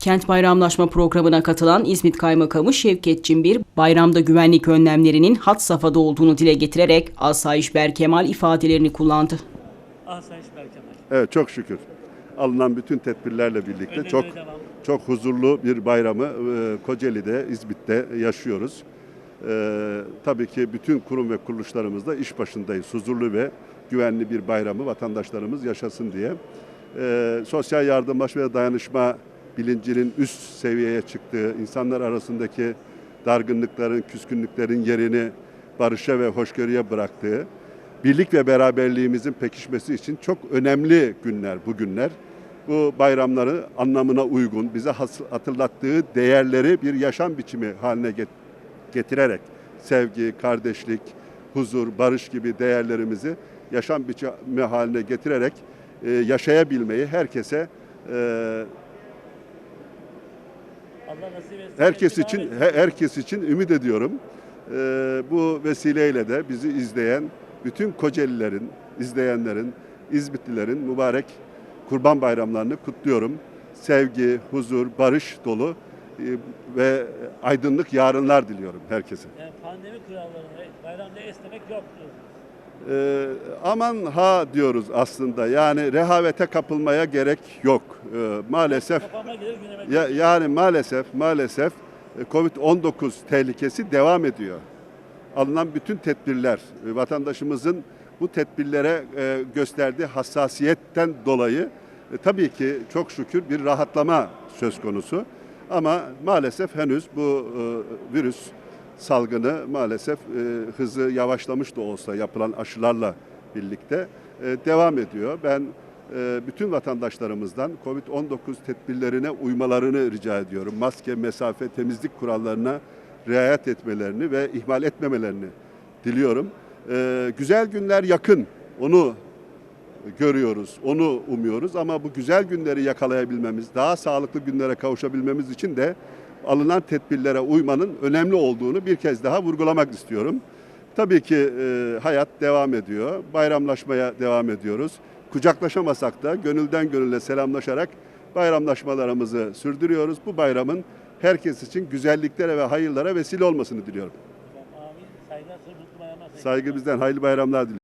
Kent bayramlaşma programına katılan İzmit Kaymakamı Şevket Cimbir, bayramda güvenlik önlemlerinin had safhada olduğunu dile getirerek asayiş berkemal ifadelerini kullandı. Asayiş Berkemal. Evet çok şükür. Alınan bütün tedbirlerle birlikte Önlemlere çok devam. çok huzurlu bir bayramı e, Kocaeli'de, İzmit'te yaşıyoruz. E, tabii ki bütün kurum ve kuruluşlarımızda iş başındayız. Huzurlu ve güvenli bir bayramı vatandaşlarımız yaşasın diye. E, sosyal yardımlaşma ve dayanışma bilincinin üst seviyeye çıktığı, insanlar arasındaki dargınlıkların, küskünlüklerin yerini barışa ve hoşgörüye bıraktığı, birlik ve beraberliğimizin pekişmesi için çok önemli günler bu günler. Bu bayramları anlamına uygun, bize hatırlattığı değerleri bir yaşam biçimi haline get- getirerek sevgi, kardeşlik, huzur, barış gibi değerlerimizi yaşam biçimi haline getirerek yaşayabilmeyi herkese Allah nasip etsin. herkes için herkes için ümit ediyorum. E, bu vesileyle de bizi izleyen bütün Kocaelilerin, izleyenlerin, İzmitlilerin mübarek Kurban Bayramlarını kutluyorum. Sevgi, huzur, barış dolu e, ve aydınlık yarınlar diliyorum herkese. Yani pandemi kurallarını bayramda esnemek yoktu. Ee, aman ha diyoruz aslında. Yani rehavete kapılmaya gerek yok. Ee, maalesef ya, yani maalesef maalesef e, Covid-19 tehlikesi devam ediyor. Alınan bütün tedbirler e, vatandaşımızın bu tedbirlere e, gösterdiği hassasiyetten dolayı e, tabii ki çok şükür bir rahatlama söz konusu. Ama maalesef henüz bu e, virüs salgını maalesef e, hızı yavaşlamış da olsa yapılan aşılarla birlikte e, devam ediyor. Ben e, bütün vatandaşlarımızdan Covid-19 tedbirlerine uymalarını rica ediyorum. Maske, mesafe, temizlik kurallarına riayet etmelerini ve ihmal etmemelerini diliyorum. E, güzel günler yakın. Onu görüyoruz, onu umuyoruz ama bu güzel günleri yakalayabilmemiz, daha sağlıklı günlere kavuşabilmemiz için de alınan tedbirlere uymanın önemli olduğunu bir kez daha vurgulamak istiyorum. Tabii ki e, hayat devam ediyor, bayramlaşmaya devam ediyoruz. Kucaklaşamasak da gönülden gönüle selamlaşarak bayramlaşmalarımızı sürdürüyoruz. Bu bayramın herkes için güzelliklere ve hayırlara vesile olmasını diliyorum. Saygı bizden hayırlı bayramlar diliyorum.